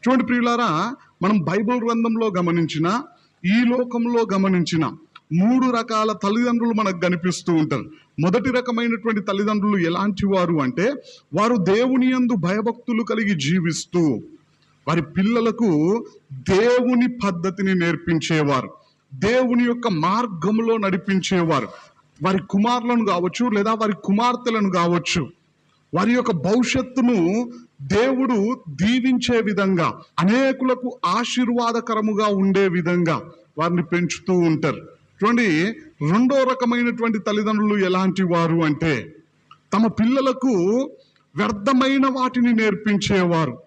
చూడండి ప్రియులారా మనం బైబిల్ గ్రంథంలో గమనించిన ఈ లోకంలో గమనించిన మూడు రకాల తల్లిదండ్రులు మనకు కనిపిస్తూ ఉంటారు. మొదటి రకమైనటువంటి తల్లిదండ్రులు ఎలాంటి వారు అంటే వారు దేవుని యందు భయభక్తులు కలిగి జీవిస్తూ వారి పిల్లలకు దేవుని పద్ధతిని నేర్పించేవారు. దేవుని యొక్క మార్గంలో నడిపించేవారు. వారి కుమారులను కావచ్చు లేదా వారి కుమార్తెలను కావచ్చు వారి యొక్క భవిష్యత్తును దేవుడు దీవించే విధంగా అనేకులకు ఆశీర్వాదకరముగా ఉండే విధంగా వారిని పెంచుతూ ఉంటారు. చూడండి రెండో రకమైనటువంటి తల్లిదండ్రులు ఎలాంటి వారు అంటే తమ పిల్లలకు వ్యర్థమైన వాటిని నేర్పించేవారు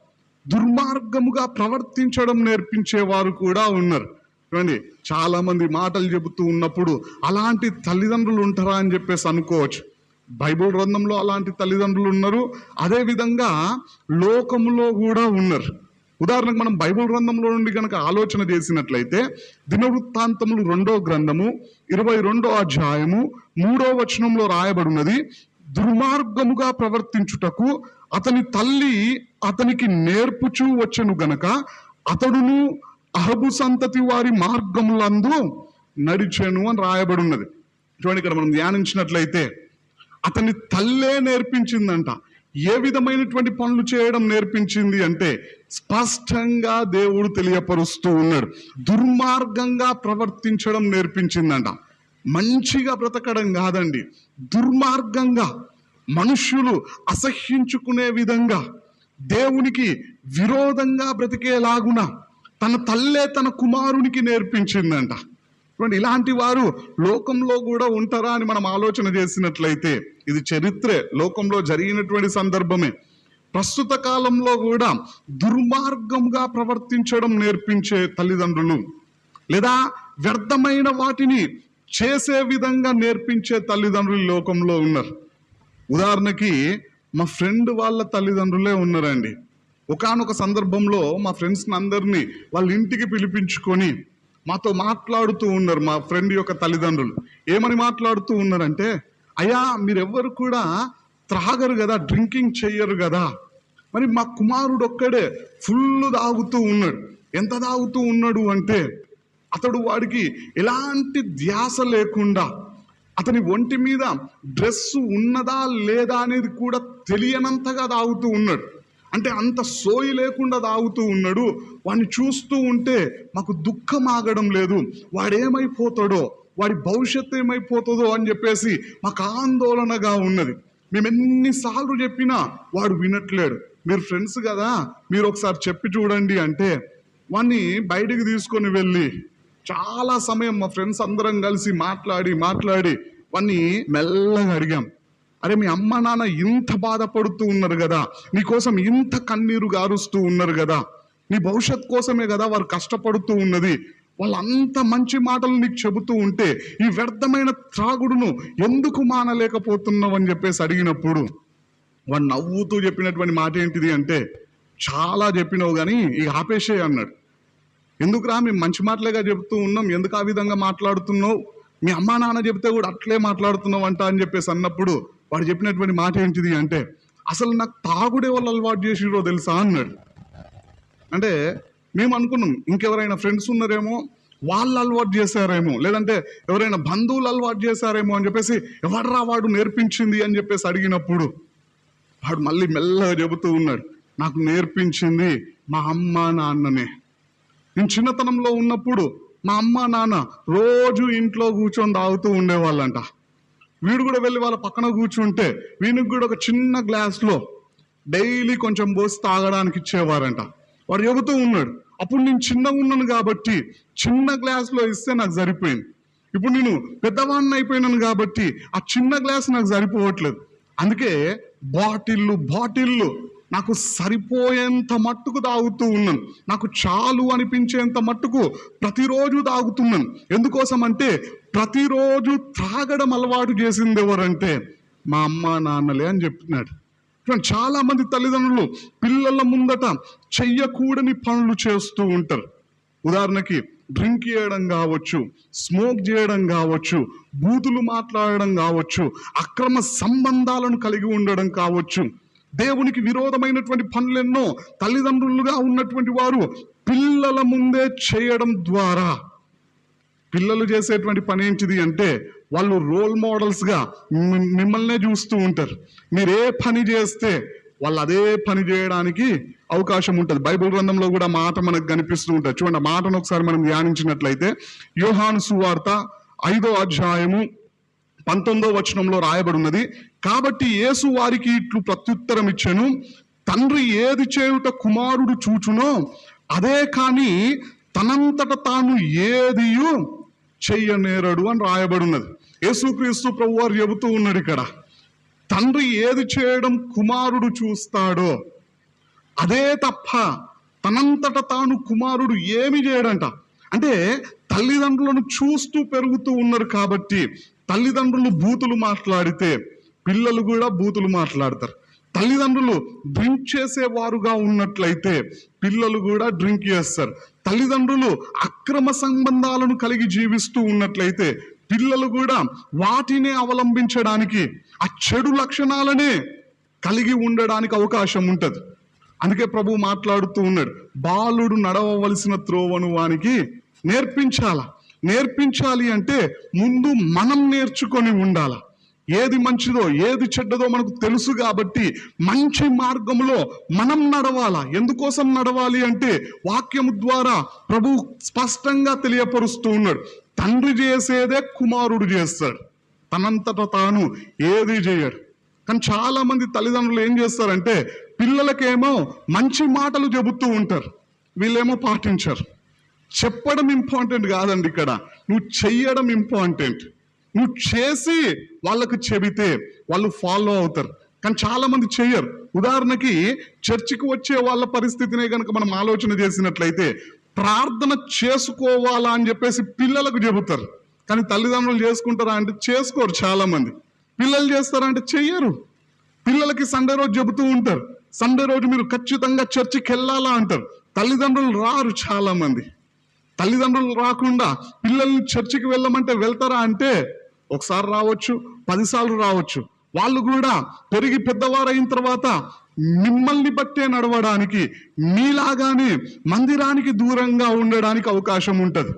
దుర్మార్గముగా ప్రవర్తించడం నేర్పించేవారు కూడా ఉన్నారు. చూడండి చాలామంది మాటలు చెబుతూ ఉన్నప్పుడు అలాంటి తల్లిదండ్రులు ఉంటారా అని చెప్పేసి అనుకోవచ్చు. బైబిల్ గ్రంథంలో అలాంటి తల్లిదండ్రులు ఉన్నారు. అదేవిధంగా లోకంలో కూడా ఉన్నారు. ఉదాహరణకు మనం బైబిల్ గ్రంథంలో నుండి కనుక ఆలోచన చేసినట్లయితే దినవృత్తాంతములు రెండో గ్రంథము ఇరవై రెండో అధ్యాయము మూడో వచనంలో రాయబడినది దుర్మార్గముగా ప్రవర్తించుటకు అతని తల్లి అతనికి నేర్పుచూ వచ్చను గనక అతడును అహబు సంతతి వారి మార్గములందు నడిచెను అని రాయబడి ఉన్నది చూడండి ఇక్కడ మనం ధ్యానించినట్లయితే అతని తల్లే నేర్పించిందంట. ఏ విధమైనటువంటి పనులు చేయడం నేర్పించింది అంటే స్పష్టంగా దేవుడు తెలియపరుస్తూ ఉన్నాడు. దుర్మార్గంగా ప్రవర్తించడం నేర్పించిందంట. మంచిగా బ్రతకడం కాదండి. దుర్మార్గంగా మనుష్యులు అసహ్యించుకునే విధంగా దేవునికి విరోధంగా బ్రతికేలాగున తన తల్లే తన కుమారునికి నేర్పించిందంట. చూడండి ఇలాంటి వారు లోకంలో కూడా ఉంటారా అని మనం ఆలోచన చేసినట్లయితే ఇది చరిత్రే. లోకంలో జరిగినటువంటి సందర్భమే. ప్రస్తుత కాలంలో కూడా దుర్మార్గంగా ప్రవర్తించడం నేర్పించే తల్లిదండ్రులు లేదా వ్యర్థమైన వాటిని చేసే విధంగా నేర్పించే తల్లిదండ్రులు లోకంలో ఉన్నారు. ఉదాహరణకి మా ఫ్రెండ్ వాళ్ళ తల్లిదండ్రులే ఉన్నారండి. ఒకానొక సందర్భంలో మా ఫ్రెండ్స్ని అందరినీ వాళ్ళ ఇంటికి పిలిపించుకొని మాతో మాట్లాడుతూ ఉన్నారు మా ఫ్రెండ్ యొక్క తల్లిదండ్రులు. ఏమని మాట్లాడుతూ ఉన్నారంటే అయ్యా మీరెవ్వరు కూడా త్రాగరు కదా డ్రింకింగ్ చెయ్యరు కదా. మరి మా కుమారుడు ఒక్కడే ఫుల్ తాగుతూ ఉన్నాడు. ఎంత తాగుతూ ఉన్నాడు అంటే అతడు వాడికి ఎలాంటి ధ్యాస లేకుండా అతని ఒంటి మీద డ్రెస్ ఉన్నదా లేదా అనేది కూడా తెలియనంతగా తాగుతూ ఉన్నాడు. అంటే అంత సోయి లేకుండా తాగుతూ ఉన్నాడు. వాడిని చూస్తూ ఉంటే మాకు దుఃఖం ఆగడం లేదు. వాడేమైపోతాడో వాడి భవిష్యత్తు ఏమైపోతుందో అని చెప్పేసి మాకు ఆందోళనగా ఉన్నది. మేము ఎన్నిసార్లు చెప్పినా వాడు వినట్లేడు. మీరు ఫ్రెండ్స్ కదా మీరు ఒకసారి చెప్పి చూడండి అంటే వాడిని బయటికి తీసుకొని వెళ్ళి చాలా సమయం మా ఫ్రెండ్స్ అందరం కలిసి మాట్లాడి మాట్లాడి వాడిని మెల్లగా అడిగాం. అరే మీ అమ్మ నాన్న ఇంత బాధపడుతూ ఉన్నారు కదా నీకోసం ఇంత కన్నీరు గారుస్తూ ఉన్నారు కదా నీ భవిష్యత్ కోసమే కదా వారు కష్టపడుతూ ఉన్నది. వాళ్ళంత మంచి మాటలు నీకు చెబుతూ ఉంటే ఈ వ్యర్థమైన త్రాగుడును ఎందుకు మానలేకపోతున్నావు అని చెప్పేసి అడిగినప్పుడు వాడు నవ్వుతూ చెప్పినటువంటి మాట ఏంటిది అంటే చాలా చెప్పినావు కానీ ఇక ఆపేసే అన్నాడు. ఎందుకురా మేము మంచి మాటలేగా చెబుతూ ఉన్నాం ఎందుకు ఆ విధంగా మాట్లాడుతున్నావు? మీ అమ్మా నాన్న చెప్తే కూడా అట్లే మాట్లాడుతున్నావు అంట అని చెప్పేసి అన్నప్పుడు వాడు చెప్పినటువంటి మాట ఏంటిది అంటే అసలు నాకు తాగుడే వాళ్ళు అలవాటు చేసిరో తెలుసా? అన్నాడు. అంటే మేము అనుకున్నాం ఇంకెవరైనా ఫ్రెండ్స్ ఉన్నారేమో వాళ్ళు అలవాటు చేశారేమో లేదంటే ఎవరైనా బంధువులు అలవాటు చేశారేమో అని చెప్పేసి ఎవడరా వాడు నేర్పించింది? అని చెప్పేసి అడిగినప్పుడు వాడు మళ్ళీ మెల్లగా చెబుతూ ఉన్నాడు నాకు నేర్పించింది మా అమ్మ నాన్ననే. నేను చిన్నతనంలో ఉన్నప్పుడు మా అమ్మ నాన్న రోజు ఇంట్లో కూర్చొని తాగుతూ ఉండేవాళ్ళంట. వీడు కూడా వెళ్ళి వాళ్ళ పక్కన కూర్చుంటే వీనికి కూడా ఒక చిన్న గ్లాస్లో డైలీ కొంచెం పోసి తాగడానికి ఇచ్చేవారంట. వాడు చెబుతూ ఉన్నాడు అప్పుడు నేను చిన్నగా ఉన్నాను కాబట్టి చిన్న గ్లాస్లో ఇస్తే నాకు సరిపోయింది. ఇప్పుడు నేను పెద్దవాడిని అయిపోయినాను కాబట్టి ఆ చిన్న గ్లాస్ నాకు సరిపోవట్లేదు. అందుకే బాటిల్లు బాటిల్లు నాకు సరిపోయేంత మట్టుకు తాగుతూ ఉన్నాను. నాకు చాలు అనిపించేంత మట్టుకు ప్రతిరోజు తాగుతున్నాను ఎందుకోసం అంటే ప్రతిరోజు త్రాగడం అలవాటు చేసింది ఎవరంటే మా అమ్మ నాన్నలే అని చెప్తున్నాడు చూడండి, చాలా మంది తల్లిదండ్రులు పిల్లల ముందట చెయ్యకూడని పనులు చేస్తూ ఉంటారు. ఉదాహరణకి డ్రింక్ చేయడం కావచ్చు స్మోక్ చేయడం కావచ్చు బూతులు మాట్లాడడం కావచ్చు అక్రమ సంబంధాలను కలిగి ఉండడం కావచ్చు. దేవునికి విరోధమైనటువంటి పనులెన్నో తల్లిదండ్రులుగా ఉన్నటువంటి వారు పిల్లల ముందే చేయడం ద్వారా పిల్లలు చేసేటువంటి పని ఏంటిది అంటే వాళ్ళు రోల్ మోడల్స్గా మిమ్మల్నే చూస్తూ ఉంటారు. మీరు ఏ పని చేస్తే వాళ్ళు అదే పని చేయడానికి అవకాశం ఉంటుంది. బైబిల్ గ్రంథంలో కూడా మాట మనకు కనిపిస్తూ ఉంటుంది. చూడండి ఆ మాటను ఒకసారి మనం ధ్యానించినట్లయితే యోహాను సువార్త ఐదో అధ్యాయము పంతొమ్మిదో వచనంలో రాయబడి ఉన్నది. కాబట్టి యేసు వారికి ఇట్లు ప్రత్యుత్తరం ఇచ్చాను తండ్రి ఏది చేయుట కుమారుడు చూచునో అదే కానీ తనంతట తాను ఏదియు చెయ్యనేరడు అని రాయబడి ఉన్నది యేసుక్రీస్తు ప్రభు వారు చెబుతూ ఉన్నాడు ఇక్కడ తండ్రి ఏది చేయడం కుమారుడు చూస్తాడో అదే తప్ప తనంతట తాను కుమారుడు ఏమి చేయడంట? అంటే తల్లిదండ్రులను చూస్తూ పెరుగుతూ ఉన్నారు కాబట్టి తల్లిదండ్రులు బూతులు మాట్లాడితే పిల్లలు కూడా బూతులు మాట్లాడతారు. తల్లిదండ్రులు డ్రింక్ చేసేవారుగా ఉన్నట్లయితే పిల్లలు కూడా డ్రింక్ చేస్తారు. తల్లిదండ్రులు అక్రమ సంబంధాలను కలిగి జీవిస్తూ ఉన్నట్లయితే పిల్లలు కూడా వాటినే అవలంబించడానికి ఆ చెడు లక్షణాలనే కలిగి ఉండడానికి అవకాశం ఉంటుంది. అందుకే ప్రభు మాట్లాడుతూ ఉన్నాడు బాలుడు నడవవలసిన త్రోవను వానికి నేర్పించాల? నేర్పించాలి అంటే ముందు మనం నేర్చుకొని ఉండాల? ఏది మంచిదో ఏది చెడ్డదో మనకు తెలుసు కాబట్టి మంచి మార్గంలో మనం నడవాలా. ఎందుకోసం నడవాలి అంటే వాక్యము ద్వారా ప్రభు స్పష్టంగా తెలియపరుస్తూ ఉన్నాడు. తండ్రి చేసేదే కుమారుడు చేస్తాడు. తనంతట తాను ఏది చేయడు. కానీ చాలా మంది తల్లిదండ్రులు ఏం చేస్తారంటే పిల్లలకేమో మంచి మాటలు చెబుతూ ఉంటారు. వీళ్ళేమో పాటించరు. చెప్పడం ఇంపార్టెంట్ కాదండి ఇక్కడ. నువ్వు చెయ్యడం ఇంపార్టెంట్ నువ్వు చేసి వాళ్ళకు చెబితే వాళ్ళు ఫాలో అవుతారు. కానీ చాలా మంది చెయ్యరు ఉదాహరణకి చర్చికి వచ్చే వాళ్ళ పరిస్థితినే కనుక మనం ఆలోచన చేసినట్లయితే ప్రార్థన చేసుకోవాలా అని చెప్పేసి పిల్లలకు చెబుతారు. కానీ తల్లిదండ్రులు చేసుకుంటారా అంటే చేసుకోరు చాలా మంది పిల్లలు చేస్తారా అంటే చెయ్యరు. పిల్లలకి సండే రోజు చెబుతూ ఉంటారు. సండే రోజు మీరు ఖచ్చితంగా చర్చికి వెళ్ళాలా అంటారు. తల్లిదండ్రులు రారు చాలా మంది తల్లిదండ్రులు రాకుండా పిల్లల్ని చర్చికి వెళ్ళమంటే వెళ్తారా అంటే ఒకసారి రావచ్చు పదిసార్లు రావచ్చు. వాళ్ళు కూడా పెరిగి పెద్దవారైన తర్వాత మిమ్మల్ని బట్టే నడవడానికి మీలాగానే మందిరానికి దూరంగా ఉండడానికి అవకాశం ఉంటుంది.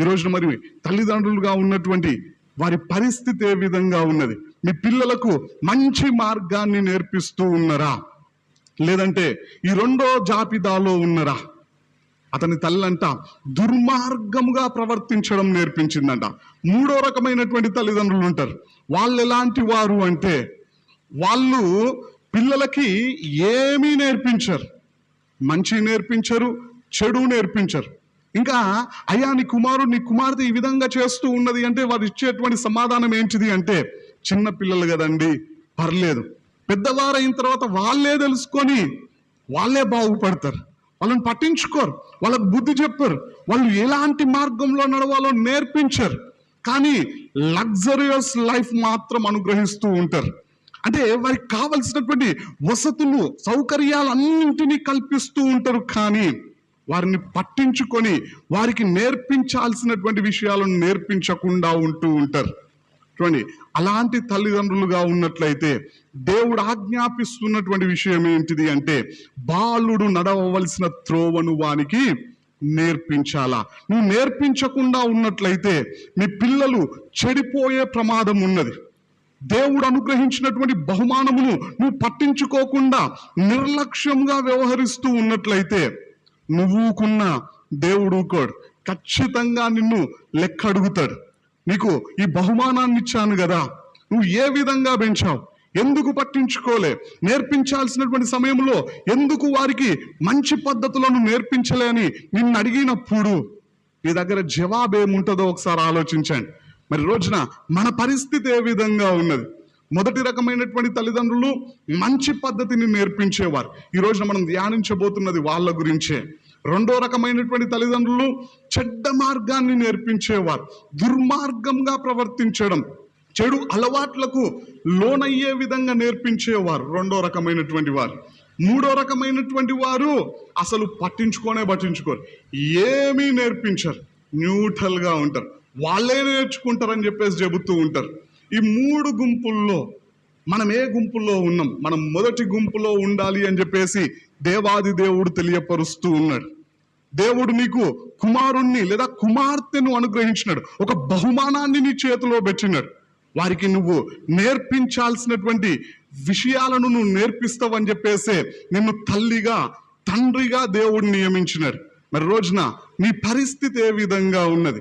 ఈ రోజున మరి తల్లిదండ్రులుగా ఉన్నటువంటి వారి పరిస్థితి ఏ విధంగా ఉన్నది? మీ పిల్లలకు మంచి మార్గాన్ని నేర్పిస్తూ ఉన్నారా? లేదంటే ఈ రెండో జాబితాలో ఉన్నారా? అతని తల్లంట దుర్మార్గముగా ప్రవర్తించడం నేర్పించిందంట. మూడో రకమైనటువంటి తల్లిదండ్రులు ఉంటారు. వాళ్ళు ఎలాంటి వారు అంటే వాళ్ళు పిల్లలకి ఏమీ నేర్పించరు. మంచి నేర్పించరు చెడు నేర్పించరు. ఇంకా అయ్యా నీ కుమారుడు నీ కుమార్తె ఈ విధంగా చేస్తూ ఉన్నది అంటే వారు ఇచ్చేటువంటి సమాధానం ఏంటిది అంటే చిన్న పిల్లలు కదండి పర్లేదు. పెద్దవారు అయిన తర్వాత వాళ్ళే తెలుసుకొని వాళ్ళే బాగుపడతారు. వాళ్ళని పట్టించుకోరు. వాళ్ళకు బుద్ధి చెప్పరు. వాళ్ళు ఎలాంటి మార్గంలో నడవాలో నేర్పించరు. కానీ లగ్జరియస్ లైఫ్ మాత్రం అనుగ్రహిస్తూ ఉంటారు. అంటే వారికి కావలసినటువంటి వసతులు సౌకర్యాలన్నింటినీ కల్పిస్తూ ఉంటారు. కానీ వారిని పట్టించుకొని వారికి నేర్పించాల్సినటువంటి విషయాలను నేర్పించకుండా ఉంటూ ఉంటారు. చూడండి అలాంటి తల్లిదండ్రులుగా ఉన్నట్లయితే దేవుడు ఆజ్ఞాపిస్తున్నటువంటి విషయం ఏంటిది అంటే బాలుడు నడవవలసిన త్రోవను వానికి నేర్పించాలా? నువ్వు నేర్పించకుండా ఉన్నట్లయితే మీ పిల్లలు చెడిపోయే ప్రమాదం ఉన్నది. దేవుడు అనుగ్రహించినటువంటి బహుమానమును నువ్వు పట్టించుకోకుండా నిర్లక్ష్యంగా వ్యవహరిస్తూ ఉన్నట్లయితే నువ్వుకున్న దేవుడు కోడు ఖచ్చితంగా నిన్ను లెక్క అడుగుతాడు నీకు ఈ బహుమానాన్ని ఇచ్చాను కదా. నువ్వు ఏ విధంగా పెంచావు? ఎందుకు పట్టించుకోలే? నేర్పించాల్సినటువంటి సమయంలో ఎందుకు వారికి మంచి పద్ధతులను నేర్పించలే అని నిన్ను అడిగినప్పుడు నీ దగ్గర జవాబు ఏముంటుందో ఒకసారి ఆలోచించండి. మరి రోజున మన పరిస్థితి ఏ విధంగా ఉన్నది? మొదటి రకమైనటువంటి తల్లిదండ్రులు మంచి పద్ధతిని నేర్పించేవారు. ఈ రోజున మనం ధ్యానించబోతున్నది వాళ్ళ గురించే. రెండో రకమైనటువంటి తల్లిదండ్రులు చెడ్డ మార్గాన్ని నేర్పించేవారు. దుర్మార్గంగా ప్రవర్తించడం చెడు అలవాట్లకు లోనయ్యే విధంగా నేర్పించేవారు రెండో రకమైనటువంటి వారు. మూడో రకమైనటువంటి వారు అసలు పట్టించుకోనే పట్టించుకోరు. ఏమీ నేర్పించరు. న్యూట్రల్గా ఉంటారు. వాళ్ళే నేర్చుకుంటారని చెప్పేసి చెబుతూ ఉంటారు. ఈ మూడు గుంపుల్లో మనం ఏ గుంపుల్లో ఉన్నాం? మనం మొదటి గుంపులో ఉండాలి అని చెప్పేసి దేవాది దేవుడు తెలియపరుస్తూ ఉన్నాడు. దేవుడు నీకు కుమారుణ్ణి లేదా కుమార్తెను అనుగ్రహించినాడు. ఒక బహుమానాన్ని నీ చేతిలో పెట్టినాడు. వారికి నువ్వు నేర్పించాల్సినటువంటి విషయాలను నువ్వు నేర్పిస్తావని చెప్పేసే నిన్ను తల్లిగా తండ్రిగా దేవుడు నియమించినారు మరి రోజున నీ పరిస్థితి ఏ విధంగా ఉన్నది?